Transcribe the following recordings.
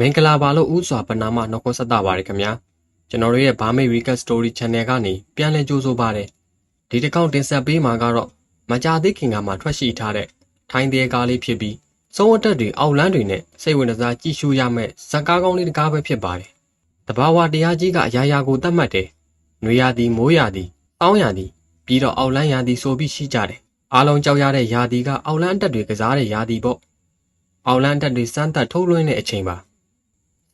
မင်္ဂလာပါလို့ဥစွာပနာမနှုတ်ခွန်းဆက်တာပါတယ်ခင်ဗျာကျွန်တော်တို့ရဲ့ Burmese Recap Story Channel ကနေပြန်လည်ကြိုးဆိုပါရစေဒီတစ်ခေါက်တင်ဆက်ပေးမှာကတော့မကြာသေးခင်ကမှထွက်ရှိထားတဲ့ထိုင်းသေးကားလေးဖြစ်ပြီးစုံအတက်တွေအောက်လန်းတွေနဲ့စိတ်ဝင်စားကြည့်ရှုရမယ့်ဇာတ်ကားကောင်းလေးတစ်ကားပဲဖြစ်ပါတယ်တဘာဝတရားကြီးကအရာရာကိုတတ်မှတ်တယ်။နွေရာသီမိုးရာသီတောင်းရာသီပြီးတော့အောက်လန်းရာသီဆိုပြီးရှိကြတယ်။အားလုံးကြောက်ရတဲ့ရာသီကအောက်လန်းအတက်တွေကစားတဲ့ရာသီပေါ့။အောက်လန်းအတက်တွေစမ်းသပ်ထုတ်လွှင့်တဲ့အချိန်ပါ။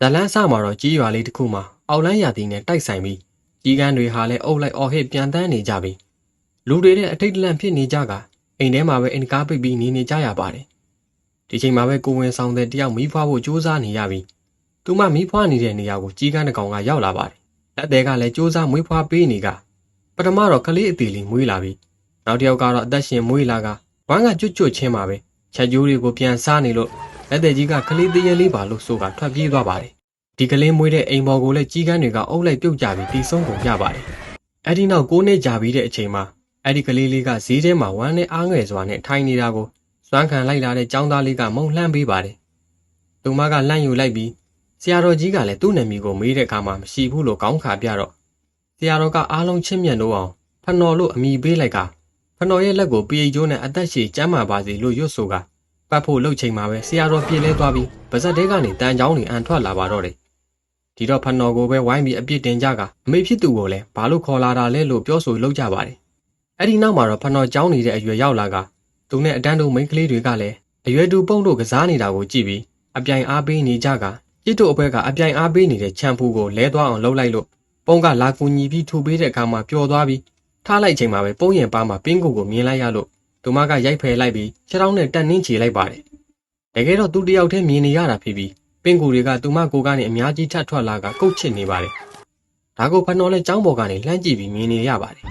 ဇလန်းဆမှာတော့ကြီးရွာလေးတစ်ခုမှာအောက်လန်းရာသီနဲ့တိုက်ဆိုင်ပြီးကြီးကန်းတွေဟာလည်းအုပ်လိုက်အော်ဟစ်ပြန်တန်းနေကြပြီ။လူတွေတဲ့အထိတ်တလန့်ဖြစ်နေကြကအိမ်ထဲမှာပဲအင်ကားပိတ်ပြီးနေနေကြရပါတယ်။ဒီချိန်မှာပဲကိုဝင်ဆောင်တဲ့တယောက်မိဖွားဖို့ကြိုးစားနေရပြီ။သူမမိဖွားနေတဲ့နေရာကိုကြီးကန်းတစ်ကောင်ကရောက်လာပါတယ်။လက်သေးကလည်းကြိုးစားမွေးဖွားပေးနေကပထမတော့ကလေးအသေးလေးမွေးလာပြီ။နောက်တစ်ယောက်ကတော့အသက်ရှင်မွေးလာကဝမ်းကကျွတ်ကျွတ်ချင်းပါပဲ။ချက်ကျိုးတွေကိုပြန်စားနေလို့လက်သေးကြီးကကလေးသေးရလေးပါလို့ဆိုကထွက်ပြေးသွားပါတယ်။ ဒီကလေးမွေးတဲ့အိမ်ပေါ်ကိုလည်းကြီးကန်းတွေကအုပ်လိုက်ပြုတ်ကြပြီးတီးဆုံးကုန်ကြပါတယ်။အဲ့ဒီနောက်ကိုးနှစ်ကြာပြီးတဲ့အချိန်မှာအဲ့ဒီကလေးလေးကဈေးထဲမှာဝမ်းနဲ့အားငယ်စွာနဲ့ထိုင်နေတာကိုစွမ်းခံလိုက်လာတဲ့ចောင်းသားလေးကမုံလှမ်းပေးပါတယ်။သူမကလှမ်းယူလိုက်ပြီးဆရာတော်ကြီးကလည်းသူ့နာမည်ကိုမေးတဲ့အခါမှာမရှိဘူးလို့ကောင်းခါပြတော့ဆရာတော်ကအားလုံးချင်းမြတ်လို့အောင်ဖနော်လို့အမိပေးလိုက်ကဖနော်ရဲ့လက်ကိုပြေကျိုးနဲ့အသက်ရှည်ကျမ်းမာပါစေလို့ရွတ်ဆိုကပတ်ဖို့လှုပ်ချိန်မှာပဲဆရာတော်ပြေးလဲသွားပြီးဗဇက်တဲကနေတန်ချောင်းနေအန်ထွက်လာပါတော့တယ် ဒီတော့ဖနော်ကိုပဲဝိုင်းပြီးအပြစ်တင်ကြကအမေဖြစ်သူကိုလည်းဘာလို့ခေါ်လာတာလဲလို့ပြောဆိုလုပ်ကြပါတယ်အဲ့ဒီနောက်မှာတော့ဖနော်ကျောင်းနေတဲ့အရွယ်ရောက်လာကသူနဲ့အတန်းတို့မိန်းကလေးတွေကလည်းအရွယ်တူပုံတို့ကစားနေတာကိုကြည့်ပြီးအပြိုင်အားပေးနေကြကရစ်တို့အဖွဲကအပြိုင်အားပေးနေတဲ့ချမ်ဖူကိုလဲသွားအောင်လှုပ်လိုက်လို့ပုံကလာကူညီပြီးထူပေးတဲ့အခါမှာပျော်သွားပြီးထားလိုက်ချိန်မှာပဲပုံရင်ပါမှာပင်းကိုကိုမြင်လိုက်ရလို့သူမကရိုက်ဖယ်လိုက်ပြီးခြေထောက်နဲ့တက်နှင်းချေလိုက်ပါတယ်တကယ်တော့သူတယောက်တည်းမြင်နေရတာဖြစ်ပြီး ပင်းကူတွေကသူမကိုကနေအများကြီးထပ်ထွက်လာကကုတ်ချစ်နေပါတယ်ဒါကိုဖနော်လဲចောင်းပေါ်ကနေလှမ်းကြည့်ပြီးမြင်နေရပါတယ်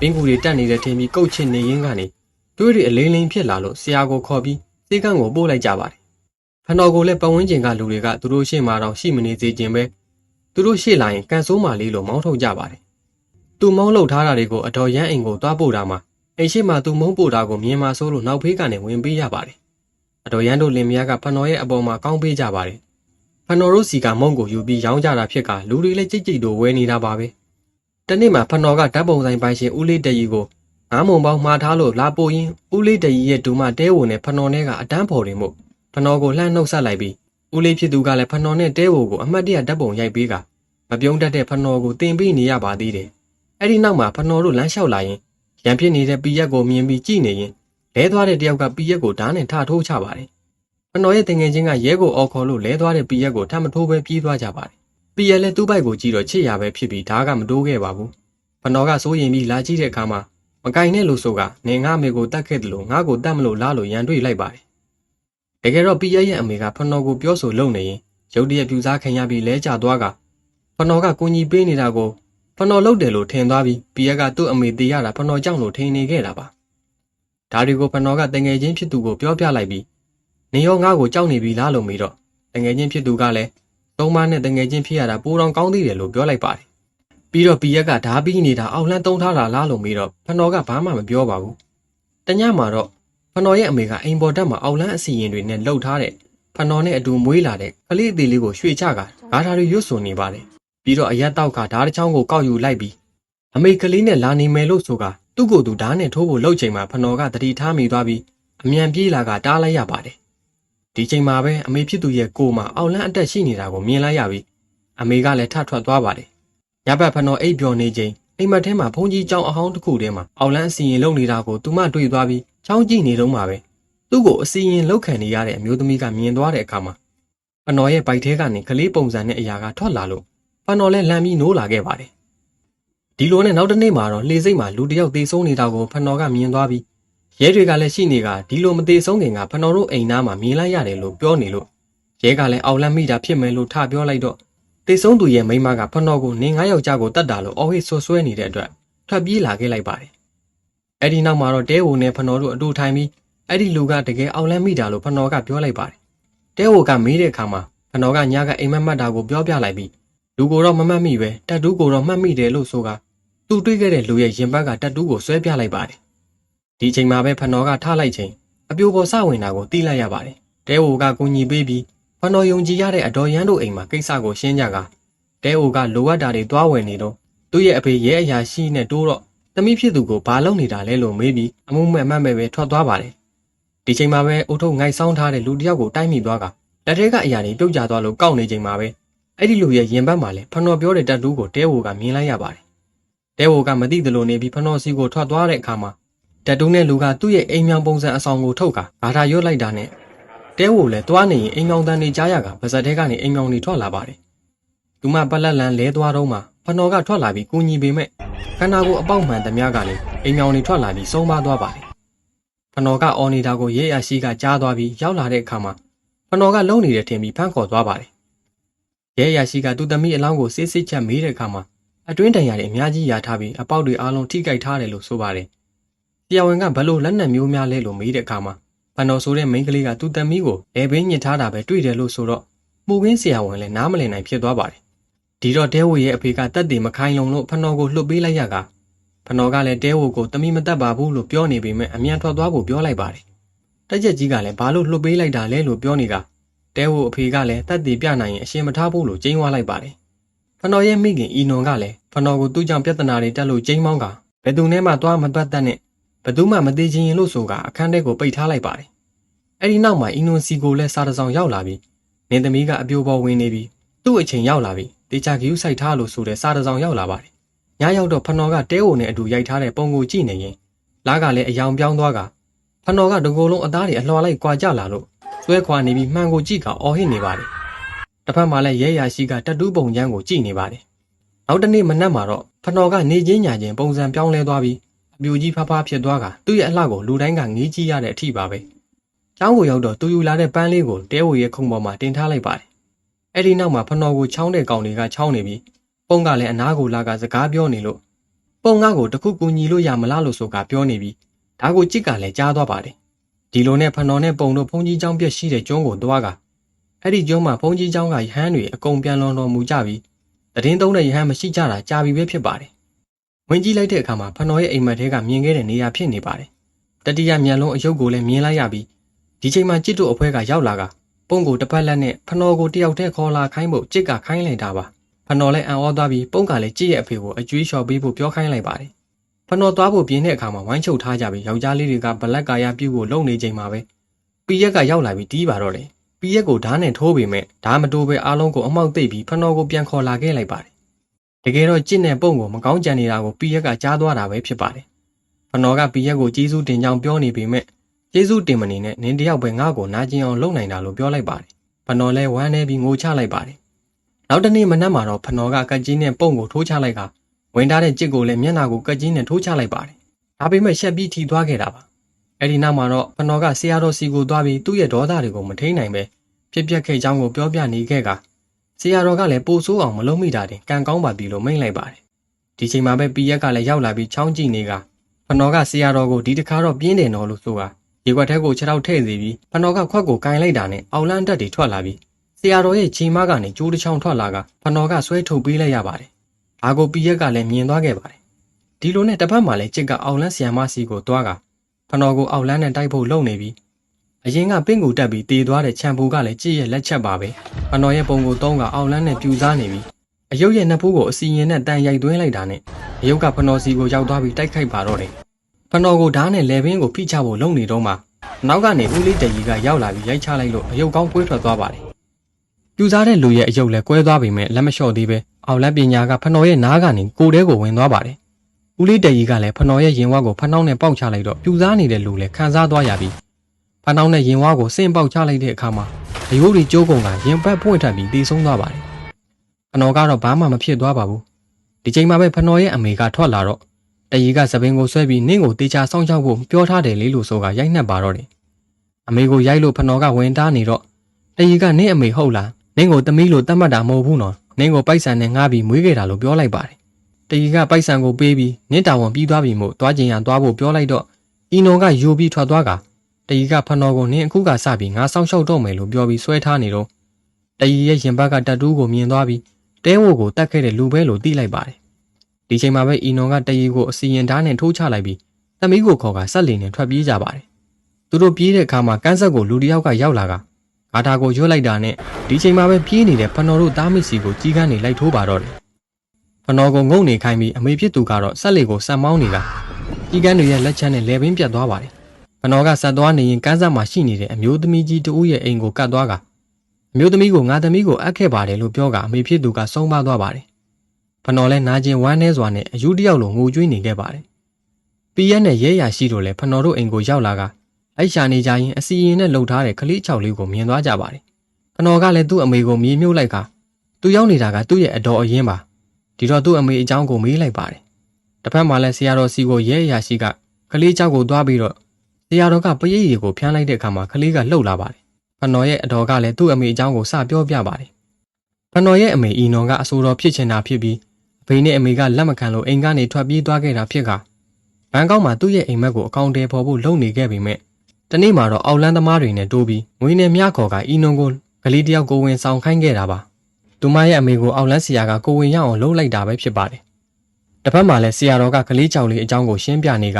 ပင်းကူတွေတက်နေတဲ့ထင်ပြီးကုတ်ချစ်နေရင်းကနေတွေးတွေအလင်းလင်းဖြစ်လာလို့ဆရာကိုခေါ်ပြီးစေကန်းကိုပို့လိုက်ကြပါတယ်ဖနော်ကိုလည်းပတ်ဝန်းကျင်ကလူတွေကသူတို့ရှေ့မှာတော့ရှိမနေစေခြင်းပဲသူတို့ရှေ့လာရင်ကန်ဆိုးမာလေးလို့မောင်းထုတ်ကြပါတယ်သူမောင်းလှုပ်ထားတာတွေကိုအတော်ရမ်းအိမ်ကိုသွားပို့တာမှာအိမ်ရှိမှသူမုန်းပို့တာကိုမြင်မှဆိုးလို့နောက်ဖေးကနေဝင်ပေးရပါတယ် အတော်ရန်တို့လင်မယားကဖနော်ရဲ့အပေါ်မှာကောင်းပေးကြပါတယ်ဖနော်တို့စီကမုံကိုယူပြီးရောင်းကြတာဖြစ်ကလူတွေလည်းကြိတ်ကြိတ်တို့ဝဲနေတာပါပဲတနေ့မှာဖနော်ကဓာတ်ပုံဆိုင်ပိုင်ရှင်ဦးလေးတရီကိုငါးမုံပေါင်းမှားထားလို့လာပို့ရင်ဦးလေးတရီရဲ့ဒူမတဲဝုံနဲ့ဖနော်နဲ့ကအတန်းဖော်တွေမို့ဖနော်ကိုလှမ်းနှုတ်ဆက်လိုက်ပြီးဦးလေးဖြစ်သူကလည်းဖနော်နဲ့တဲဝုံကိုအမှတ်တရဓာတ်ပုံရိုက်ပေးကမပြုံးတတ်တဲ့ဖနော်ကိုတင်ပေးနေရပါသေးတယ်အဲ့ဒီနောက်မှာဖနော်တို့လမ်းလျှောက်လာရင်ရံဖြစ်နေတဲ့ပီရက်ကိုမြင်ပြီးကြည်နေရင် လဲသွားတဲ့တယောက်ကပီရက်ကိုဓာတ်နဲ့ထထိုးချပါတယ်ဖနော်ရဲ့တငယ်ချင်းကရဲကိုအော်ခေါ်လို့လဲသွားတဲ့ပီရက်ကိုထပ်မထိုးပဲပြေးသွားကြပါတယ်ပီရက်လည်းသူ့ဘိုက်ကိုကြည့်တော့ချစ်ရပဲဖြစ်ပြီးဓာတ်ကမတိုးခဲ့ပါဘူးဖနော်ကစိုးရင်ပြီးလာကြည့်တဲ့အခါမှာမကင်နဲ့လို့ဆိုကနေငါအမေကိုတတ်ခဲ့တယ်လို့ငါကိုတတ်မလို့လားလို့ရန်တွေ့လိုက်ပါတယ်တကယ်တော့ပီရက်ရဲ့အမေကဖနော်ကိုပြောဆိုလုံနေရင်ရုတ်တရက်ပြူစားခံရပြီးလဲကျသွားကဖနော်ကကိုကြီးပေးနေတာကိုဖနော်လုတ်တယ်လို့ထင်သွားပြီးပီရက်ကသူ့အမေတေးရတာဖနော်ကြောင့်လို့ထင်နေခဲ့တာပါ ဒါတွေကိုဖနော်ကတငယ်ချင်းဖြစ်သူကိုပြောပြလိုက်ပြီးနေရောငါ့ကိုကြောက်နေပြီလားလို့မေးတော့တငယ်ချင်းဖြစ်သူကလည်းသုံးမနဲ့တငယ်ချင်းဖြစ်ရတာပိုတောင်ကောင်းသေးတယ်လို့ပြောလိုက်ပါတယ်ပြီးတော့ပီရက်ကဓာပြီးနေတာအောက်လှမ်းတုံးထားတာလားလို့မေးတော့ဖနော်ကဘာမှမပြောပါဘူးတညမှာတော့ဖနော်ရဲ့အမေကအိမ်ပေါ်တက်မှာအောက်လှမ်းအစီရင်တွေနဲ့လှုပ်ထားတဲ့ဖနော်နဲ့အတူမွေးလာတဲ့ကလေးအသေးလေးကိုရွှေ့ချကဂါထာတွေရွတ်ဆိုနေပါတယ်ပြီးတော့အရက်တောက်ကဓာတ်တစ်ချောင်းကိုကောက်ယူလိုက်ပြီးအမေကလေးနဲ့လာနေမယ်လို့ဆိုက သူ့ကိုယ်သူဓာတ်နဲ့ထိုးဖို့လှုပ်ချိန်မှာဖနော်ကတတိထားမိသွားပြီးအမြန်ပြေးလာကတားလိုက်ရပါတယ်ဒီချိန်မှာပဲအမေဖြစ်သူရဲ့ကိုယ်မှာအောက်လန်းအတက်ရှိနေတာကိုမြင်လိုက်ရပြီးအမေကလည်းထထွက်သွားပါတယ်ညဘက်ဖနော်အိပ်ပျော်နေချိန်အိမ်မက်ထဲမှာဖုန်ကြီးကျောင်းအဟောင်းတစ်ခုထဲမှာအောက်လန်းအစီရင်လုံနေတာကိုသူမတွေ့သွားပြီးချောင်းကြည့်နေတော့မှပဲသူ့ကိုအစီရင်လောက်ခံနေရတဲ့အမျိုးသမီးကမြင်သွားတဲ့အခါမှာဖနော်ရဲ့ဗိုက်ထဲကနေကလေးပုံစံနဲ့အရာကထွက်လာလို့ဖနော်လည်းလမ်းပြီးနိုးလာခဲ့ပါတယ် ဒီလိုနဲ့နောက်တစ်နေ့မှာတော့လှေစိတ်မှာလူတစ်ယောက်သေဆုံးနေတာကိုဖနော်ကမြင်သွားပြီးရဲတွေကလည်းရှိနေကဒီလိုမသေးဆုံးခင်ကဖနော်တို့အိမ်သားမှာမြင်လိုက်ရတယ်လို့ပြောနေလို့ရဲကလည်းအောက်လန့်မိတာဖြစ်မယ်လို့ထပြောလိုက်တော့သေဆုံးသူရဲ့မိန်းမကဖနော်ကိုနင်းငါးယောက်ျားကိုတတ်တာလို့အော်ဟစ်ဆွဆွဲနေတဲ့အတွက်ထွက်ပြေးလာခဲ့လိုက်ပါတယ်အဲ့ဒီနောက်မှာတော့တဲဝုံနဲ့ဖနော်တို့အတူထိုင်ပြီးအဲ့ဒီလူကတကယ်အောက်လန့်မိတာလို့ဖနော်ကပြောလိုက်ပါတယ်တဲဝုံကမေးတဲ့အခါမှာဖနော်ကညကအိမ်မက်မက်တာကိုပြောပြလိုက်ပြီးလူကိုတော့မမှတ်မိပဲတက်တူးကိုတော့မှတ်မိတယ်လို့ဆိုက သူတွေးခဲ့တဲ့လူရဲ့ရင်ဘတ်ကတက်တူးကိုဆွဲပြလိုက်ပါတယ်ဒီချိန်မှာပဲဖနော်ကထားလိုက်ချိန်အပြိုပေါ်စဝင်တာကိုတီးလိုက်ရပါတယ်တဲဝိုကကူညီပေးပြီးဖနော်ယုံကြည်ရတဲ့အတော်ရန်တို့အိမ်မှာကိစ္စကိုရှင်းကြကတဲအိုကလိုအပ်တာတွေတွားဝင်နေတော့သူ့ရဲ့အဖေရဲအရာရှိနဲ့တိုးတော့သမီးဖြစ်သူကိုဘာလုပ်နေတာလဲလို့မေးပြီးအမှုမဲ့မှတ်မဲ့ပဲထွက်သွားပါတယ်ဒီချိန်မှာပဲအုတ်ထုပ်ငိုက်ဆောင်ထားတဲ့လူတစ်ယောက်ကိုတိုက်မိသွားကလက်ထဲကအရာတွေပြုတ်ကျသွားလို့ကောက်နေချိန်မှာပဲအဲ့ဒီလူရဲ့ရင်ဘတ်မှာလဲဖနော်ပြောတဲ့တက်တူးကိုတဲအိုကမြင်လိုက်ရပါတယ် တဲအိုကမသိသလိုနေပြီးဖနော်စီကိုထွက်သွားတဲ့အခါမှာတက်တူးနဲ့လူကသူ့ရဲ့အိမ်မြောင်ပုံစံအဆောင်ကိုထုတ်ကဘာသာရွတ်လိုက်တာနဲ့တဲဝိုလည်းတွားနေရင်အိမ်မောင်တန်းနေကြားရကပါဇက်ထဲကနေအိမ်မောင်တွေထွက်လာပါတယ်။သူမပလက်လန်လဲသွားတော့မှဖနော်ကထွက်လာပြီးကူညီပေမဲ့ခန္ဓာကိုယ်အပေါက်မှန်သမျှကလည်းအိမ်မောင်တွေထွက်လာပြီးဆုံးပါသွားပါတယ်။ဖနော်ကအော်နေတာကိုရဲရရှိကကြားသွားပြီးရောက်လာတဲ့အခါမှာဖနော်ကလုံနေတဲ့ထင်ပြီးဖမ်းခေါ်သွားပါတယ်။ရဲရရှိကသူ့သမီးအလောင်းကိုစစ်စစ်ချက်မေးတဲ့အခါမှာ အတွင်းတန်ရာတွေအများကြီးရာထားပြီးအပေါက်တွေအားလုံးထိကြိုက်ထားတယ်လို့ဆိုပါတယ်။တရားဝင်ကဘလို့လက်နက်မျိုးများလဲလို့မေးတဲ့အခါမှာဖန်တော်ဆိုတဲ့မိန်းကလေးကသူ့သမီးကိုအဲဘင်းညစ်ထားတာပဲတွေ့တယ်လို့ဆိုတော့မှုခင်းဆရာဝန်လည်းနားမလည်နိုင်ဖြစ်သွားပါတယ်။ဒီတော့တဲဝိရဲ့အဖေကတက်တည်မခိုင်းလုံလို့ဖန်တော်ကိုလှုပ်ပေးလိုက်ရကဖန်တော်ကလည်းတဲဝိကိုသမီးမတက်ပါဘူးလို့ပြောနေပေမဲ့အမြန်ထွက်သွားဖို့ပြောလိုက်ပါတယ်။တက်ချက်ကြီးကလည်းဘာလို့လှုပ်ပေးလိုက်တာလဲလို့ပြောနေကတဲဝိအဖေကလည်းတက်တည်ပြနိုင်ရင်အရှင်မထားဘူးလို့ကျင်းဝါလိုက်ပါတယ်။ ဖန်တော်ရဲ့မိခင်အီနွန်ကလည်းဖန်တော်ကိုသူ့ကြောင့်ပြဿနာတွေတက်လို့ကျင်းမောင်းကဘယ်သူနဲ့မှသွားမပတ်သက်နဲ့ဘယ်သူမှမသေးချင်းရင်လို့ဆိုကအခန်းထဲကိုပိတ်ထားလိုက်ပါတယ်။အဲ့ဒီနောက်မှာအီနွန်စီကိုလည်းစားတစောင်ရောက်လာပြီးနင်းသမီးကအပြိုပေါ်ဝင်နေပြီးသူ့အချိန်ရောက်လာပြီးတေချာကယူးဆိုင်ထားလို့ဆိုတဲ့စားတစောင်ရောက်လာပါတယ်။ညရောက်တော့ဖနော်ကတဲအိုနဲ့အတူရိုက်ထားတဲ့ပုံကိုကြည့်နေရင်လားကလည်းအယောင်ပြောင်းသွားကဖနော်ကတကိုယ်လုံးအသားတွေအလွှာလိုက်ကွာကြလာလို့ဆွဲခွာနေပြီးမှန်ကိုကြည့်ကအော်ဟစ်နေပါတယ်။ တစ်ဖက်မှာလည်းရဲရရှိကတတူးပုံရမ်းကိုကြည့်နေပါတယ်။နောက်တစ်နေ့မနက်မှာတော့ဖနော်ကနေချင်းညာချင်းပုံစံပြောင်းလဲသွားပြီးအပြူကြီးဖဖဖြစ်သွားကသူ့ရဲ့အလှကိုလူတိုင်းကငေးကြည့်ရတဲ့အထိပါပဲ။ကျောင်းကိုရောက်တော့သူယူလာတဲ့ပန်းလေးကိုတဲဝေရဲ့ခုံပေါ်မှာတင်ထားလိုက်ပါတယ်။အဲဒီနောက်မှာဖနော်ကိုချောင်းတဲ့ကောင်တွေကချောင်းနေပြီးပုံကလည်းအနားကိုလာကစကားပြောနေလို့ပုံကားကိုတခုကူညီလို့ရမလားလို့ဆိုကပြောနေပြီးဒါကိုကြစ်ကလည်းကြားသွားပါတယ်။ဒီလိုနဲ့ဖနော်နဲ့ပုံတို့ဘုံကြီးချောင်းပြက်ရှိတဲ့ကျုံးကိုသွားက အဲ့ဒီကျွန်းမှာဖုန်ကြီးเจ้าကရဟန်းတွေအကုန်ပြန်လွန်တော်မူကြပြီးတည်င်းသုံးတဲ့ရဟန်းမရှိကြတာကြာပြီပဲဖြစ်ပါတယ်။ဝင်ကြည့်လိုက်တဲ့အခါမှာဖနော်ရဲ့အိမ်မက်ထဲကမြင်ခဲ့တဲ့နေရာဖြစ်နေပါတယ်။တတိယမြန်လုံးအယုတ်ကိုလည်းမြင်လိုက်ရပြီးဒီချိန်မှာကြစ်တို့အဖွဲကရောက်လာကပုံကိုတစ်ဖက်လက်နဲ့ဖနော်ကိုတယောက်တည်းခေါ်လာခိုင်းဖို့ကြစ်ကခိုင်းလိုက်တာပါ။ဖနော်လည်းအံ့ဩသွားပြီးပုံကလည်းကြစ်ရဲ့အဖေကိုအကျွေးလျှော်ပေးဖို့ပြောခိုင်းလိုက်ပါတယ်။ဖနော်သွားဖို့ပြင်းတဲ့အခါမှာဝိုင်းချုပ်ထားကြပြီးယောက်ျားလေးတွေကဘလက်ကာယပြုတ်ကိုလုံနေချိန်မှာပဲပီရက်ကရောက်လာပြီးတီးပါတော့တယ်။ ပီရက်ကိုဓာတ်နဲ့ထိုးပေမဲ့ဓာတ်မတိုးပဲအားလုံးကိုအမောက်သိပ်ပြီးဖနော်ကိုပြန်ခေါ်လာခဲ့လိုက်ပါတယ်။တကယ်တော့ကြစ်နဲ့ပုံကိုမကောင်းကြံနေတာကိုပီရက်ကကြားသွားတာပဲဖြစ်ပါတယ်။ဖနော်ကပီရက်ကိုကျေးဇူးတင်ကြောင်းပြောနေပေမဲ့ကျေးဇူးတင်မနေနဲ့နင်းတယောက်ပဲငါ့ကိုနာကျင်အောင်လုပ်နိုင်တာလို့ပြောလိုက်ပါတယ်။ဖနော်လည်းဝမ်းနေပြီးငိုချလိုက်ပါတယ်။နောက်တနေ့မနက်မှာတော့ဖနော်ကကက်ကြီးနဲ့ပုံကိုထိုးချလိုက်ကဝင်ထားတဲ့ကြစ်ကိုလည်းမျက်နှာကိုကက်ကြီးနဲ့ထိုးချလိုက်ပါတယ်။ဒါပေမဲ့ရှက်ပြီးထီသွားခဲ့တာပါ။ အဲ့ဒီနောက်မှာတော့ဖနော်ကဆရာတော်စီကိုသွားပြီးသူ့ရဲ့ဒေါသတွေကိုမထိန်နိုင်ပဲဖြစ်ပျက်ခဲ့ကြောင်းကိုပြောပြနေခဲ့ကဆရာတော်ကလည်းပိုဆိုးအောင်မလုပ်မိတာတင်ကံကောင်းပါပြီလို့မိန့်လိုက်ပါတယ်။ဒီချိန်မှာပဲပီရက်ကလည်းရောက်လာပြီးချောင်းကြည့်နေကဖနော်ကဆရာတော်ကိုဒီတခါတော့ပြင်းတယ်နော်လို့ဆိုတာရေခွက်ထဲကိုခြေထောက်ထည့်စီပြီးဖနော်ကခွက်ကိုကင်လိုက်တာနဲ့အောက်လန်းတက်တွေထွက်လာပြီးဆရာတော်ရဲ့ခြေမကနေကျိုးတစ်ချောင်းထွက်လာကဖနော်ကဆွဲထုတ်ပေးလိုက်ရပါတယ်။ဒါကိုပီရက်ကလည်းမြင်သွားခဲ့ပါတယ်။ဒီလိုနဲ့တစ်ဖက်မှာလည်းချစ်ကအောက်လန်းဆီယမစီကိုသွားက ဖနော်ကိုအောက်လန်းနဲ့တိုက်ဖို့လုပ်နေပြီးအရင်ကပင့်ကူတက်ပြီးတည်သွားတဲ့ချန်ပူကလည်းကြည့်ရဲ့လက်ချက်ပါပဲဖနော်ရဲ့ပုံကိုသုံးကအောက်လန်းနဲ့ပြူစားနေပြီးအယုတ်ရဲ့နှစ်ဖူးကိုအစီရင်နဲ့တန်ရိုက်သွင်းလိုက်တာနဲ့အယုတ်ကဖနော်စီကိုရောက်သွားပြီးတိုက်ခိုက်ပါတော့တယ်ဖနော်ကိုဓားနဲ့လေဘင်းကိုဖိချဖို့လုပ်နေတော့မှနောက်ကနေဦးလေးတရီကရောက်လာပြီးရိုက်ချလိုက်လို့အယုတ်ကောင်းကွေးထွက်သွားပါတယ်ပြူစားတဲ့လူရဲ့အယုတ်လည်းကွဲသွားပေမဲ့လက်မလျှော့သေးပဲအောက်လက်ပညာကဖနော်ရဲ့နားကနေကိုယ်တဲကိုဝင်သွားပါတယ် ဦးလေးတရီကလည်းဖနော်ရဲ့ရင်ဝါကိုဖနှောင်းနဲ့ပေါက်ချလိုက်တော့ပြူစားနေတဲ့လူလည်းခံစားသွားရပြီးဖနှောင်းနဲ့ရင်ဝါကိုစင့်ပေါက်ချလိုက်တဲ့အခါမှာအယိုးတွေကျိုးကုန်ကရင်ပတ်ပွင့်ထပ်ပြီးတီးဆုံးသွားပါတယ်ဖနော်ကတော့ဘာမှမဖြစ်သွားပါဘူးဒီချိန်မှာပဲဖနော်ရဲ့အမေကထွက်လာတော့တရီကသပင်ကိုဆွဲပြီးနင့်ကိုတေချာစောင့်ရှောက်ဖို့ပြောထားတယ်လေလို့ဆိုကရိုက်နှက်ပါတော့တယ်အမေကိုရိုက်လို့ဖနော်ကဝင်တားနေတော့တရီကနင့်အမေဟုတ်လားနင့်ကိုတမီးလို့တတ်မှတ်တာမဟုတ်ဘူးနော်နင့်ကိုပိုက်ဆံနဲ့ငှားပြီးမွေးခဲ့တာလို့ပြောလိုက်ပါတယ် တရီကပိုက်ဆံကိုပေးပြီးနင့်တာဝန်ပြီးသွားပြီမို့သွားကျင်ရန်သွားဖို့ပြောလိုက်တော့အီနိုကယူပြီးထွက်သွားကတရီကဖနော်ကိုနင်းအခုကစပြီးငါစောင့်ရှောက်တော့မယ်လို့ပြောပြီးဆွဲထားနေတော့တရီရဲ့ရင်ဘတ်ကတတူးကိုမြင်သွားပြီးတဲဝိုကိုတတ်ခဲ့တဲ့လူပဲလို့သိလိုက်ပါတယ်ဒီချိန်မှာပဲအီနိုကတရီကိုအစီရင်ဓာတ်နဲ့ထိုးချလိုက်ပြီးသမီးကိုခေါ်ကဆက်လီနဲ့ထွက်ပြေးကြပါတယ်သူတို့ပြေးတဲ့အခါမှာကန်းဆက်ကိုလူတစ်ယောက်ကရောက်လာကဂါထာကိုရွတ်လိုက်တာနဲ့ဒီချိန်မှာပဲပြေးနေတဲ့ဖနော်တို့သားမိစီကိုကြီးကန်းနေလိုက်ထိုးပါတော့တယ် ဖနော်ကိုငုံနေခိုင်းပြီးအမေဖြစ်သူကတော့ဆက်လေကိုစံမောင်းနေတာကြီးကန်းတွေရဲ့လက်ချက်နဲ့လေပင်ပြတ်သွားပါတယ်ဖနော်ကဆက်သွားနေရင်ကန်းဆက်မှာရှိနေတဲ့အမျိုးသမီးကြီးတဦးရဲ့အိမ်ကိုကတ်သွားကအမျိုးသမီးကိုငါသမီးကိုအပ်ခဲ့ပါတယ်လို့ပြောကအမေဖြစ်သူကဆုံးပါသွားပါတယ်ဖနော်လဲနာကျင်ဝမ်းနေစွာနဲ့အယူတယောက်လိုငိုကြွေးနေခဲ့ပါတယ်ပီရက်နဲ့ရဲရရှိတို့လည်းဖနော်တို့အိမ်ကိုရောက်လာကလိုက်ရှာနေကြရင်အစီရင်နဲ့လှုပ်ထားတဲ့ကလေးချောက်လေးကိုမြင်သွားကြပါတယ်ဖနော်ကလည်းသူ့အမေကိုမြေမြုပ်လိုက်ကသူရောက်နေတာကသူ့ရဲ့အတော်အရင်ပါ ဒီတော့သူ့အမေအကြောင်းကိုမေးလိုက်ပါတယ်တစ်ဖက်မှာလည်းဆရာတော်စီကိုရဲရရှိကကလေးချောက်ကိုသွားပြီးတော့ဆရာတော်ကပရိတ်ရီကိုဖျန်းလိုက်တဲ့အခါမှာကလေးကလှုပ်လာပါတယ်ဖနော်ရဲ့အတော်ကလည်းသူ့အမေအကြောင်းကိုစပြောပြပါတယ်ဖနော်ရဲ့အမေအီနော်ကအဆိုတော်ဖြစ်ချင်တာဖြစ်ပြီးအဖေနဲ့အမေကလက်မခံလို့အိမ်ကနေထွက်ပြေးသွားခဲ့တာဖြစ်ကဘန်ကောက်မှာသူ့ရဲ့အိမ်မက်ကိုအကောင့်တဲဖော်ဖို့လုပ်နေခဲ့ပေမဲ့တနေ့မှာတော့အောက်လန်းသမားတွေနဲ့တိုးပြီးငွေနဲ့မြခေါ်ကအီနွန်ကိုကလေးတယောက်ကိုဝင်ဆောင်ခိုင်းခဲ့တာပါ သူမရဲ့အမေကိုအောက်လန်းဆရာကကိုဝင်ရအောင်လှုပ်လိုက်တာပဲဖြစ်ပါတယ်တစ်ဖက်မှာလည်းဆရာတော်ကကလေးကြောက်လေးအကြောင်းကိုရှင်းပြနေက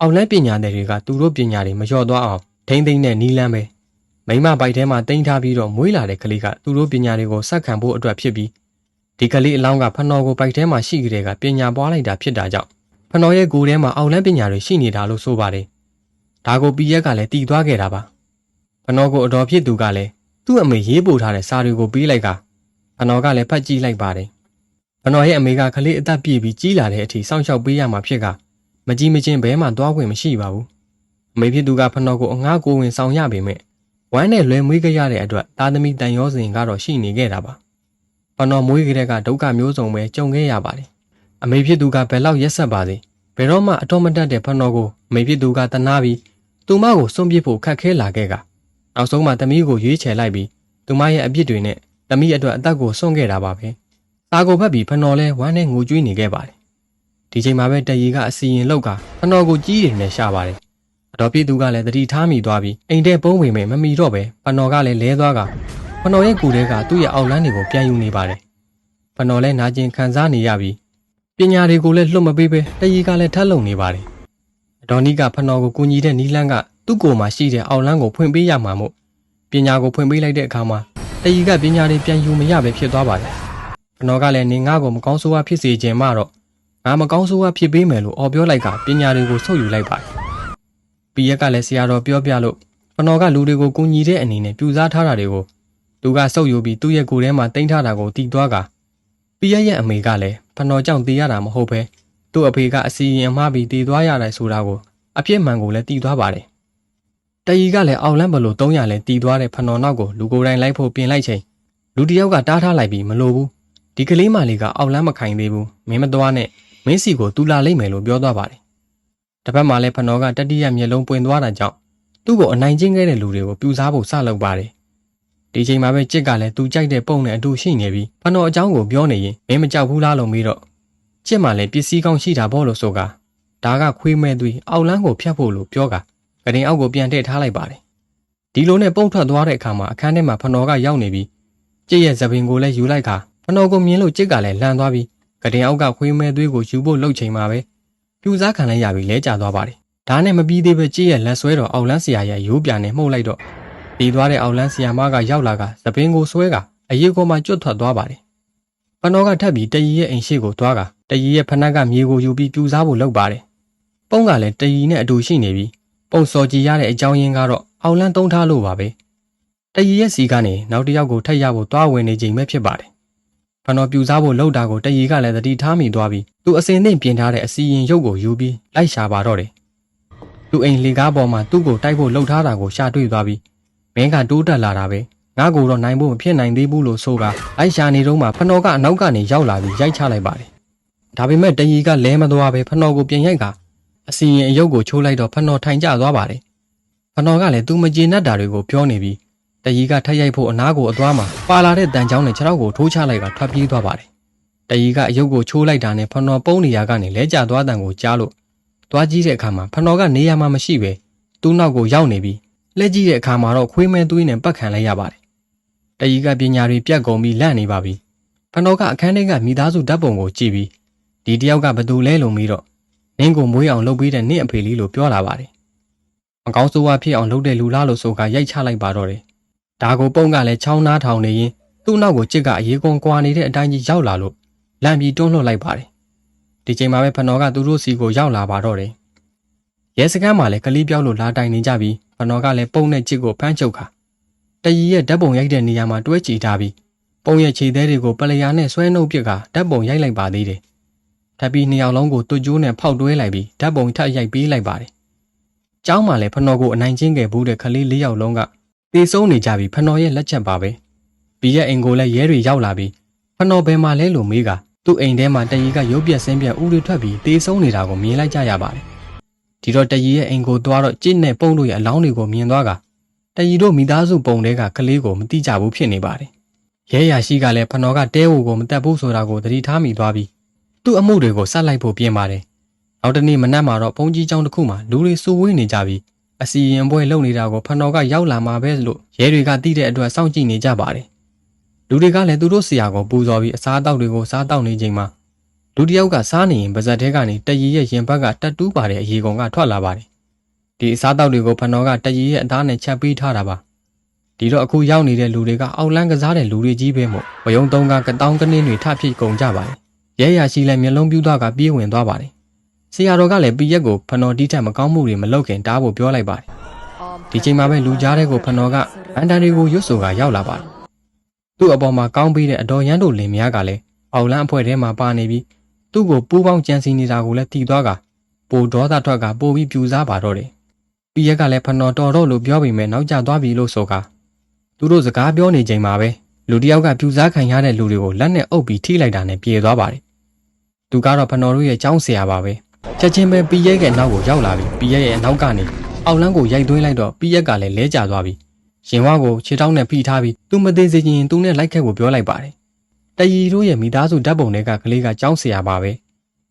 အောက်လန်းပညာသည်တွေကသူတို့ပညာတွေမလျော့သွားအောင်ထိမ့်သိမ့်နဲ့နီးလန်းပဲမိမပိုက်ထဲမှာတင်ထားပြီးတော့မွေးလာတဲ့ကလေးကသူတို့ပညာတွေကိုစက်ခံဖို့အတွက်ဖြစ်ပြီးဒီကလေးအလောင်းကဖနော်ကိုပိုက်ထဲမှာရှိကြတဲ့ကပညာပွားလိုက်တာဖြစ်တာကြောင့်ဖနော်ရဲ့ကိုယ်ထဲမှာအောက်လန်းပညာတွေရှိနေတာလို့ဆိုပါတယ်ဒါကိုပီရက်ကလည်းတည်သွားခဲ့တာပါဖနော်ကိုအတော်ဖြစ်သူကလည်းသူ့အမေရေးပို့ထားတဲ့စာတွေကိုပေးလိုက်က ဖနော်ကလည်းဖတ်ကြည့်လိုက်ပါတယ်ဖနော်ရဲ့အမေကကလေးအသက်ပြည့်ပြီးကြီးလာတဲ့အထိစောင့်ရှောက်ပေးရမှာဖြစ်ကမကြီးမချင်းဘဲမှသွားခွင့်မရှိပါဘူးအမေဖြစ်သူကဖနော်ကိုအငှားကိုဝင်ဆောင်ရပေမဲ့ဝမ်းနဲ့လွယ်မွေးကြရတဲ့အတွက်သားသမီးတန်ရောစဉ်ကတော့ရှိနေခဲ့တာပါဖနော်မွေးကြတဲ့ကဒုက္ခမျိုးစုံပဲကြုံခဲ့ရပါတယ်အမေဖြစ်သူကဘယ်လောက်ရက်ဆက်ပါစေဘယ်တော့မှအတော်မတတ်တဲ့ဖနော်ကိုအမေဖြစ်သူကတနာပြီးသူမကိုစွန့်ပစ်ဖို့ခက်ခဲလာခဲ့ကနောက်ဆုံးမှသမီးကိုရွေးချယ်လိုက်ပြီးသူမရဲ့အပြစ်တွေနဲ့ သမီးအတွက်အသက်ကိုစွန့်ခဲ့တာပါပဲ။စာကိုဖတ်ပြီးဖနော်လဲဝမ်းနဲ့ငိုကြွေးနေခဲ့ပါတယ်။ဒီချိန်မှာပဲတရီကအစီရင်လောက်ကဖနော်ကိုကြီးတယ်နဲ့ရှာပါတယ်။အတော်ပြည့်သူကလည်းတတိထားမိသွားပြီးအိမ်ထဲပုံးဝင်မဲ့မမီတော့ပဲဖနော်ကလည်းလဲသွားကဖနော်ရဲ့ကူထဲကသူ့ရဲ့အောက်လန်းတွေကိုပြန်ယူနေပါတယ်။ဖနော်လဲနာကျင်ခံစားနေရပြီးပညာတွေကိုလည်းလွတ်မပေးပဲတရီကလည်းထပ်လုံနေပါတယ်။အတော်နီးကဖနော်ကိုကူညီတဲ့နီလန်းကသူ့ကိုယ်မှာရှိတဲ့အောက်လန်းကိုဖွင့်ပေးရမှာမို့ပညာကိုဖွင့်ပေးလိုက်တဲ့အခါမှာ တရီကပညာတွေပြန်ယူမရပဲဖြစ်သွားပါတယ်။ဖနော်ကလည်းနေငါ့ကိုမကောင်းဆိုးဝါးဖြစ်စေခြင်းမှတော့ငါမကောင်းဆိုးဝါးဖြစ်ပေးမယ်လို့အော်ပြောလိုက်ကပညာတွေကိုဆုပ်ယူလိုက်ပါတယ်။ပီရက်ကလည်းဆရာတော်ပြောပြလို့ဖနော်ကလူတွေကိုကူညီတဲ့အနေနဲ့ပြူစားထားတာတွေကိုသူကဆုပ်ယူပြီးသူ့ရဲ့ကိုယ်ထဲမှာတင်ထားတာကိုတီးသွားကပီရက်ရဲ့အမေကလည်းဖနော်ကြောင့်တီးရတာမဟုတ်ပဲသူ့အဖေကအစီရင်မှားပြီးတီးသွားရတယ်ဆိုတာကိုအပြစ်မှန်ကိုလည်းတီးသွားပါတယ်။ တရီကလည်းအောင်လန့်မလို့300လဲတီသွားတဲ့ဖနော်နောက်ကိုလူကိုယ်တိုင်လိုက်ဖို့ပြင်လိုက်ချိန်လူတယောက်ကတားထားလိုက်ပြီးမလိုဘူးဒီကလေးမလေးကအောက်လမ်းမခိုင်သေးဘူးမင်းမသွားနဲ့မင်းစီကိုတူလာလိမ့်မယ်လို့ပြောသွားပါတယ်တစ်ဖက်မှာလည်းဖနော်ကတတိယမျက်လုံးပွင့်သွားတာကြောင့်သူ့ကိုအနိုင်ကျင့်ခဲ့တဲ့လူတွေကိုပြူစားဖို့စလုပ်ပါတယ်ဒီချိန်မှာပဲကြစ်ကလည်းသူကြိုက်တဲ့ပုံနဲ့အတူရှိနေပြီးဖနော်အကြောင်းကိုပြောနေရင်မင်းမကြောက်ဘူးလားလို့မေးတော့ကြစ်မှလည်းပစ္စည်းကောင်းရှိတာပေါ့လို့ဆိုကဒါကခွေးမဲ့သွေးအောက်လမ်းကိုဖျက်ဖို့လို့ပြောတာ ကတင်အောက်ကိုပြန်ထည့်ထားလိုက်ပါတယ်ဒီလိုနဲ့ပုံထွက်သွားတဲ့အခါမှာအခန်းထဲမှာဖနော်ကရောက်နေပြီးကြစ်ရဲ့သပင်ကိုလည်းယူလိုက်ခါဖနော်ကိုမြင်လို့ကြစ်ကလည်းလှန်သွားပြီးကတင်အောက်ကခွေးမဲသွေးကိုယူဖို့လှုပ်ချိန်မှာပဲပြူစားခံလိုက်ရပြီးလဲကျသွားပါတယ်ဒါနဲ့မပြီးသေးပဲကြစ်ရဲ့လက်ဆွဲတော်အောက်လန်းဆရာရဲ့ရိုးပြန်နဲ့မှုတ်လိုက်တော့ပြီးသွားတဲ့အောက်လန်းဆရာမကရောက်လာကသပင်ကိုဆွဲကအရေးကိုမှကျွတ်ထွက်သွားပါတယ်ဖနော်ကထပ်ပြီးတရီရဲ့အိမ်ရှိကိုသွားကတရီရဲ့ဖနက်ကမြေကိုယူပြီးပြူစားဖို့လုပ်ပါတယ်ပုံကလည်းတရီနဲ့အတူရှိနေပြီး ပုံစော်ကြည်ရတဲ့အကြောင်းရင်းကတော့အောက်လန်းတုံးထားလို့ပါပဲတရီရဲ့စီကနေနောက်တစ်ယောက်ကိုထက်ရဖို့တွားဝင်နေချိန်ပဲဖြစ်ပါတယ်ဖနော်ပြူစားဖို့လှုပ်တာကိုတရီကလည်းသတိထားမိသွားပြီးသူအစင်သင့်ပြင်ထားတဲ့အစီရင်ရုပ်ကိုယူပြီးလိုက်ရှာပါတော့တယ်သူအိမ်လေကားပေါ်မှာသူ့ကိုတိုက်ဖို့လှုပ်ထားတာကိုရှာတွေ့သွားပြီးမင်းကတိုးတက်လာတာပဲငါ့ကိုတော့နိုင်ဖို့မဖြစ်နိုင်သေးဘူးလို့ဆိုကလိုက်ရှာနေတော့မှဖနော်ကအနောက်ကနေရောက်လာပြီးရိုက်ချလိုက်ပါတယ်ဒါပေမဲ့တရီကလဲမသွားပဲဖနော်ကိုပြန်ရိုက်က အစီရင်အယုတ်ကိုချိုးလိုက်တော့ဖနော်ထိုင်ကျသွားပါတယ်။ဖနော်ကလည်းသူမကျေနပ်တာတွေကိုပြောနေပြီးတရီကထက်ရိုက်ဖို့အနားကိုအသွားမှာပါလာတဲ့တန်ချောင်းနဲ့ခြေထောက်ကိုထိုးချလိုက်ကထွက်ပြေးသွားပါတယ်။တရီကအယုတ်ကိုချိုးလိုက်တာနဲ့ဖနော်ပုံးနေရကနေလဲကျသွားတန်ကိုကြားလို့သွားကြည့်တဲ့အခါမှာဖနော်ကနေရာမှာမရှိပဲသူ့နောက်ကိုရောက်နေပြီးလက်ကြည့်တဲ့အခါမှာတော့ခွေးမဲသွေးနဲ့ပတ်ခံလိုက်ရပါတယ်။တရီကပညာတွေပြတ်ကုန်ပြီးလန့်နေပါပြီ။ဖနော်ကအခန်းထဲကမိသားစုဓာတ်ပုံကိုကြည့်ပြီးဒီတယောက်ကဘသူလဲလို့မေးတော့ နင်းကိုမွေးအောင်လုပ်ပေးတဲ့နင့်အဖေလေးလို့ပြောလာပါတယ်။မကောင်းဆိုးဝါးဖြစ်အောင်လုပ်တဲ့လူလားလို့ဆိုကရိုက်ချလိုက်ပါတော့တယ်ဒါကိုပုံကလည်းချောင်းနားထောင်နေရင်သူ့နောက်ကိုကြစ်ကအရေးကွန်ကွာနေတဲ့အတိုင်းကြီးရောက်လာလို့လမ်းပြီးတွန်းလှုပ်လိုက်ပါတယ်ဒီချိန်မှာပဲဖနော်ကသူတို့စီကိုရောက်လာပါတော့တယ်ရဲစခန်းမှာလည်းကလေးပြောက်လို့လာတိုင်နေကြပြီးဖနော်ကလည်းပုံနဲ့ကြစ်ကိုဖမ်းချုပ်ခါတရီရဲ့ဓာတ်ပုံရိုက်တဲ့နေရာမှာတွဲချီထားပြီးပုံရဲ့ခြေသေးတွေကိုပလျာနဲ့ဆွဲနှုတ်ပစ်ကဓာတ်ပုံရိုက်လိုက်ပါသေးတယ် ထပ်ပြီးနှစ်ယောက်လုံးကိုတွကြိုးနဲ့ဖောက်တွဲလိုက်ပြီးဓာတ်ပုံထပ်ရိုက်ပေးလိုက်ပါတယ်။ကျောင်းမှာလည်းဖနော်ကိုအနိုင်ကျင့်ခဲ့ဘူးတဲ့ကလေးလေးယောက်လုံးကတေဆုံးနေကြပြီးဖနော်ရဲ့လက်ချက်ပါပဲ။ဘီရဲ့အိမ်ကိုလည်းရဲတွေရောက်လာပြီးဖနော်ဘယ်မှာလဲလို့မေးကသူ့အိမ်ထဲမှာတရီကရုပ်ပြက်ဆင်းပြက်ဥတွေထွက်ပြီးတေဆုံးနေတာကိုမြင်လိုက်ကြရပါတယ်။ဒီတော့တရီရဲ့အိမ်ကိုသွားတော့ကြစ်နဲ့ပုံတို့ရဲ့အလောင်းတွေကိုမြင်သွားကတရီတို့မိသားစုပုံတွေကကလေးကိုမတိကြဘူးဖြစ်နေပါတယ်။ရဲရရှိကလည်းဖနော်ကတဲဝူကိုမတက်ဘူးဆိုတာကိုသတိထားမိသွားပြီး သူ့အမှုတွေကိုဆက်လိုက်ဖို့ပြင်ပါတယ်။နောက်တနေ့မနက်မှာတော့ဘုံကြီးကျောင်းတစ်ခုမှာလူတွေစုဝေးနေကြပြီးအစီရင်ပွဲလုပ်နေတာကိုဖနော်ကရောက်လာမှာပဲလို့ရဲတွေကသိတဲ့အတွက်စောင့်ကြည့်နေကြပါတယ်။လူတွေကလည်းသူတို့ဆရာကိုပူဇော်ပြီးအစားအသောက်တွေကိုစားတောက်နေချိန်မှာလူတစ်ယောက်ကစားနေရင်ပါဇက်ထဲကနေတရီရဲ့ရင်ဘက်ကတက်တူးပါတဲ့အရေကုန်ကထွက်လာပါတယ်။ဒီအစားအသောက်တွေကိုဖနော်ကတရီရဲ့အသားနဲ့ချက်ပေးထားတာပါ။ဒီတော့အခုရောက်နေတဲ့လူတွေကအောက်လန်းကစားတဲ့လူတွေကြီးပဲမို့ဝယုံသုံးကကတောင်းကနေတွေထဖြစ်ကုန်ကြပါတယ်။ ရဲရရှိလည်းမျက်လုံးပြူးသွားကပြေးဝင်သွားပါတယ်။ဆရာတော်ကလည်းပီရက်ကိုဖနော်တီးထက်မကောင်းမှုတွေမလုပ်ခင်တားဖို့ပြောလိုက်ပါတယ်။ဒီချိန်မှာပဲလူကြားတဲ့ကိုဖနော်ကအန်တန်တွေကိုရွတ်ဆိုကရောက်လာပါတယ်။သူ့အပေါ်မှာကောင်းပြီးတဲ့အတော်ရန်တို့လင်မယားကလည်းအောက်လန်းအဖွဲ့ထဲမှာပါနေပြီးသူ့ကိုပူးပေါင်းကြံစီနေတာကိုလည်းတီသွားကပိုဒေါသထွက်ကပိုပြီးပြူစားပါတော့တယ်။ပီရက်ကလည်းဖနော်တော်တော့လို့ပြောပြီးမဲ့နောက်ကျသွားပြီလို့ဆိုကသူတို့စကားပြောနေချိန်မှာပဲလူတစ်ယောက်ကပြူစားခံရတဲ့လူတွေကိုလက်နဲ့အုပ်ပြီးထိလိုက်တာနဲ့ပြေသွားပါတယ်။ သူကတော့ဖနော်တို့ရဲ့ចောင်းဆရာပါပဲချက်ချင်းပဲပီရက်ရဲ့နောက်ကိုရောက်လာပြီးပီရက်ရဲ့အနောက်ကနေအောက်လန်းကိုရိုက်သွင်းလိုက်တော့ပီရက်ကလည်းလဲကျသွားပြီးရင်ဝါကိုခြေထောက်နဲ့ဖိထားပြီးသူမသေးစေချင်သူနဲ့လိုက်ခက်ကိုပြောလိုက်ပါတယ်တရီတို့ရဲ့မိသားစုဓာတ်ပုံတွေကကလေးကចောင်းဆရာပါပဲ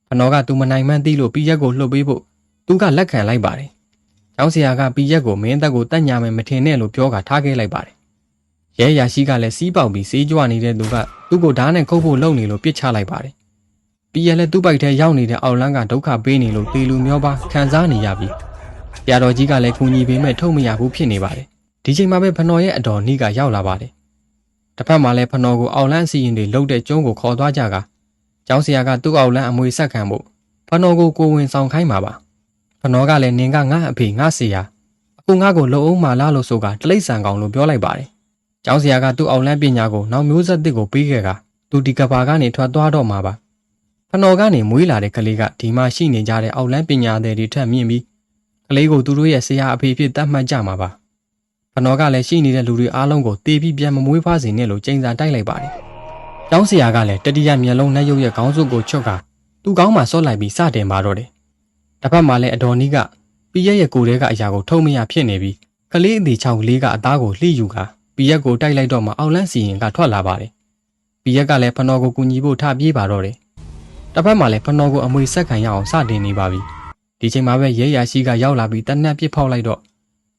ဖနော်ကသူမနိုင်မှန်းသိလို့ပီရက်ကိုလှုပ်ပေးဖို့သူကလက်ခံလိုက်ပါတယ်ကျောင်းဆရာကပီရက်ကိုမင်းသက်ကိုတတ်ညာမယ်မထင်နဲ့လို့ပြောကထားခဲ့လိုက်ပါတယ်ရဲရာရှိကလည်းစီးပေါက်ပြီးစေးကြွနေတဲ့သူကသူ့ကိုဓာတ်နဲ့ခုတ်ဖို့လုပ်နေလို့ပြစ်ချလိုက်ပါတယ် ပီရက်လည်းသူ့ပိုက်ထဲရောက်နေတဲ့အောက်လန်းကဒုက္ခပေးနေလို့တေလူမျောပါခံစားနေရပြီးဆရာတော်ကြီးကလည်းကူညီပေးမဲ့ထုတ်မရဘူးဖြစ်နေပါတယ်။ဒီချိန်မှာပဲဖနော်ရဲ့အတော်နှီးကရောက်လာပါတယ်။တစ်ဖက်မှာလည်းဖနော်ကိုအောက်လန်းအစီရင်တွေလှုပ်တဲ့ကျုံးကိုခေါ်သွားကြကကျောင်းဆရာကသူ့အောက်လန်းအမွေဆက်ခံဖို့ဖနော်ကိုကိုဝင်ဆောင်ခိုင်းပါပါ။ဖနော်ကလည်းနင်ကငါ့အဖေငါ့ဆရာအခုငါ့ကိုလုံအောင်မလားလို့ဆိုကတလိษံကောင်လို့ပြောလိုက်ပါတယ်။ကျောင်းဆရာကသူ့အောက်လန်းပညာကိုနောက်မျိုးဆက်တစ်ကိုပေးခဲ့ကသူဒီကဘာကနေထွက်သွားတော့မှာပါ။ဖ နော်ကနေမွေးလာတဲ့ကလေးကဒီမှာရှိနေကြတဲ့အောက်လန်းပညာသည်တွေထက်မြင့်ပြီးကလေးကိုသူတို့ရဲ့ဆရာအဖေဖြစ်တတ်မှတ်ကြမှာပါ။ဖနော်ကလည်းရှိနေတဲ့လူတွေအားလုံးကိုတေးပြီးပြန်မမွေးဖားစေနဲ့လို့ကြိမ်စာတိုက်လိုက်ပါတယ်။ကျောင်းဆရာကလည်းတတိယမျက်လုံးနှက်ရုပ်ရဲ့ခေါင်းစုပ်ကိုချွတ်ကသူ့ကောင်းမှဆော့လိုက်ပြီးစတင်ပါတော့တယ်။တစ်ဖက်မှာလည်းအတော်နီးကပီရက်ရဲ့ကိုယ်ထဲကအရာကိုထုံမရဖြစ်နေပြီးကလေးအသေးချောင်းလေးကအသားကိုလှိယူကပီရက်ကိုတိုက်လိုက်တော့မှအောက်လန်းစီရင်ကထွက်လာပါတယ်။ပီရက်ကလည်းဖနော်ကိုကူညီဖို့ထပြေးပါတော့တယ်။ တစ်ဖက်မှာလည်းဖနော်ကိုအမွေဆက်ခံရအောင်စတင်နေပါပြီ။ဒီချိန်မှာပဲရဲရရှိကရောက်လာပြီးတနက်ပစ်ဖောက်လိုက်တော့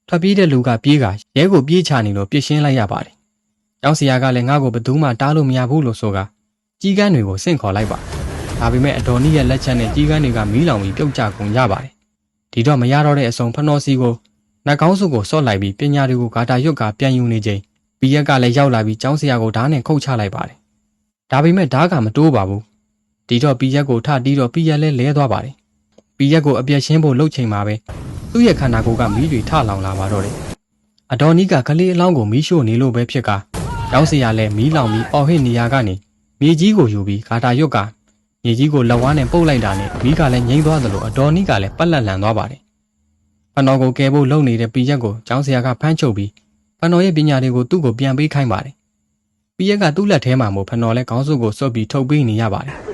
ထွက်ပြေးတဲ့လူကပြေးကရဲကိုပြေးချနေလို့ပြစ်ရှင်းလိုက်ရပါတယ်။ကျောင်းဆရာကလည်းငါ့ကိုဘယ်သူမှတားလို့မရဘူးလို့ဆိုကကြီးကန်းတွေကိုစင့်ခေါ်လိုက်ပါ။ဒါပေမဲ့အတော်နီးရဲ့လက်ချက်နဲ့ကြီးကန်းတွေကမီးလောင်ပြီးပြုတ်ကျကုန်ကြပါတယ်။ဒီတော့မရတော့တဲ့အစုံဖနော်စီကိုနှကောင်းစုကိုဆော့လိုက်ပြီးပညာတွေကိုဂါတာရွတ်ကပြန်ယူနေချိန်ဘီရက်ကလည်းရောက်လာပြီးကျောင်းဆရာကိုဓာတ်နဲ့ခုတ်ချလိုက်ပါတယ်။ဒါပေမဲ့ဓာတ်ကမတိုးပါဘူး။ ဒီတော့ဘီရက်ကိုထတီးတော့ဘီရက်လည်းလဲသွားပါတယ်။ဘီရက်ကိုအပြက်ရှင်းဖို့လှုပ်ချိန်မှာပဲသူ့ရဲ့ခန္ဓာကိုယ်ကမီးတွေထလောင်လာပါတော့တယ်။အတော်နီးကကလေးအလောင်းကိုမီးရှို့နေလို့ပဲဖြစ်ကကျောင်းဆရာလည်းမီးလောင်ပြီးအော်ဟစ်နေရကနေမြေကြီးကိုယူပြီးဂါတာရွတ်ကမြေကြီးကိုလက်ဝါးနဲ့ပုတ်လိုက်တာနဲ့မီးကလည်းငိမ့်သွားသလိုအတော်နီးကလည်းပက်လက်လန်သွားပါတယ်။ဖနော်ကိုကယ်ဖို့လုပ်နေတဲ့ဘီရက်ကိုကျောင်းဆရာကဖမ်းချုပ်ပြီးဖနော်ရဲ့ပညာတွေကိုသူ့ကိုပြန်ပေးခိုင်းပါတယ်။ပီရက်ကသူ့လက်ထဲမှာမို့ဖနော်လည်းခေါင်းစုပ်ကိုစွတ်ပြီးထုတ်ပေးနေရပါတယ်။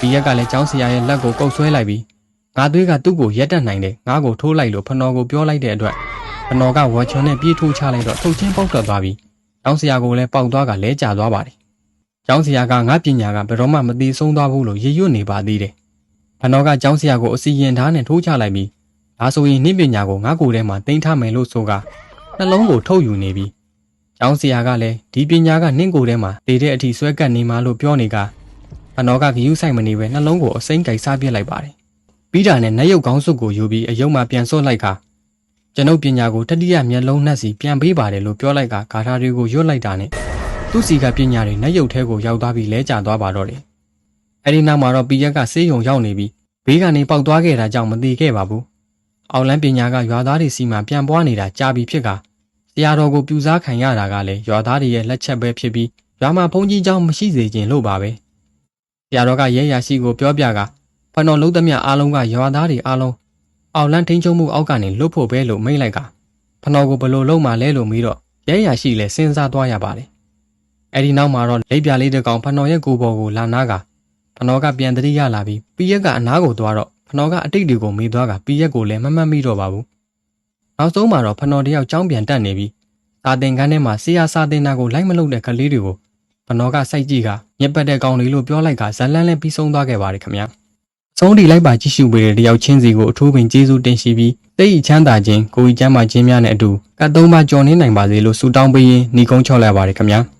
ပီရက်ကလည်းကျောင်းဆရာရဲ့လက်ကိုကုပ်ဆွဲလိုက်ပြီးငါသွေးကသူ့ကိုရက်တက်နိုင်တယ်ငါကိုထိုးလိုက်လို့ဖနော်ကိုပြောလိုက်တဲ့အတွက်ဖနော်ကဝါချွန်နဲ့ပြေးထိုးချလိုက်တော့ထုတ်ချင်းပေါက်ထွက်သွားပြီးကျောင်းဆရာကိုလည်းပေါက်သွားကလဲကျသွားပါတယ်။ကျောင်းဆရာကငါပညာကဘယ်တော့မှမသိဆုံးသွားဘူးလို့ရည်ရွတ်နေပါသေးတယ်။ဖနော်ကကျောင်းဆရာကိုအစီရင်ထားနဲ့ထိုးချလိုက်ပြီးဒါဆိုရင်နှိပညာကိုငါကိုယ်ထဲမှာတင်ထားမယ်လို့ဆိုကနှလုံးကိုထုတ်ယူနေပြီးကျောင်းဆရာကလည်းဒီပညာကနှင်းကိုယ်ထဲမှာတည်တဲ့အထိဆွဲကပ်နေမှလို့ပြောနေက ဖနော်ကဂယုဆိုင်မနေပဲနှလုံးကိုအစိမ့်ကြိုက်စားပြစ်လိုက်ပါတယ်ပြီးတာနဲ့နတ်ရုပ်ကောင်းစုပ်ကိုယူပြီးအယုံမှပြန်စွတ်လိုက်ခါ ကျွန်ုပ်ပညာကိုတတိယမျက်လုံးနှက်စီပြန်ပေးပါတယ်လို့ပြောလိုက်ကဂါထာတွေကိုရွတ်လိုက်တာနဲ့သူ့စီကပညာတွေနှက်ရုပ်ထဲကိုရောက်သွားပြီးလဲကျသွားပါတော့တယ်။အဲဒီနောက်မှာတော့ပီရက်ကဆေးရုံရောက်နေပြီးဘေးကနေပေါက်သွားခဲ့တာကြောင့်မသိခဲ့ပါဘူး။အောက်လန်းပညာကရွာသားတွေစီမှာပြန်ပွားနေတာကြာပြီဖြစ်ကဆရာတော်ကိုပြူစားခံရတာကလည်းရွာသားတွေရဲ့လက်ချက်ပဲဖြစ်ပြီးရွာမှာဘုန်းကြီးเจ้าမရှိစေခြင်းလို့ပါပဲ။ ဆရာတော်ကရဲရရှိကိုပြောပြကဖဏော်လုံးသမျှအားလုံးကရွာသားတွေအားလုံးအောက်လန်းထိန်ချုံမှုအောက်ကနေလွတ်ဖို့ပဲလို့မိန့်လိုက်ကဖနော်ကိုဘယ်လို့လုံးမှလဲလို့မေးတော့ရဲရရှိလဲစဉ်းစားသွားရပါတယ်။အဲဒီနောက်မှာတော့လက်ပြလေးတစ်ကောင်ဖနော်ရဲ့ကိုယ်ပေါ်ကိုလာနာကဖနော်ကပြန်တတိရလာပြီးပီရက်ကအနားကိုသွားတော့ဖနော်ကအတိတ်တွေကိုမေးသွားကပီရက်ကိုလည်းမမှတ်မိတော့ပါဘူး။နောက်ဆုံးမှာတော့ဖနော်တယောက်ကြောင်းပြန်တက်နေပြီးစာသင်ခန်းထဲမှာဆရာစာသင်တာကိုလိုက်မလုပ်တဲ့ကလေးတွေကို ဖနော်ကစိုက်ကြည့်ကညက်ပတ်တဲ့ကောင်လေးလို့ပြောလိုက်ကဇလန်းလဲပြီးဆုံးသွားခဲ့ပါတယ်ခင်ဗျာ။ဆုံးဒီလိုက်ပါကြည့်ရှုပေးတဲ့တယောက်ချင်းစီကိုအထူးပင်ကျေးဇူးတင်ရှိပြီးသိဤချမ်းသာခြင်းကိုယ်ဤချမ်းသာခြင်းများနဲ့အတူကတ်သုံးပါကြော်နေနိုင်ပါစေလို့ဆုတောင်းပေးရင်းညီကုန်းချော့လိုက်ပါရခင်ဗျာ။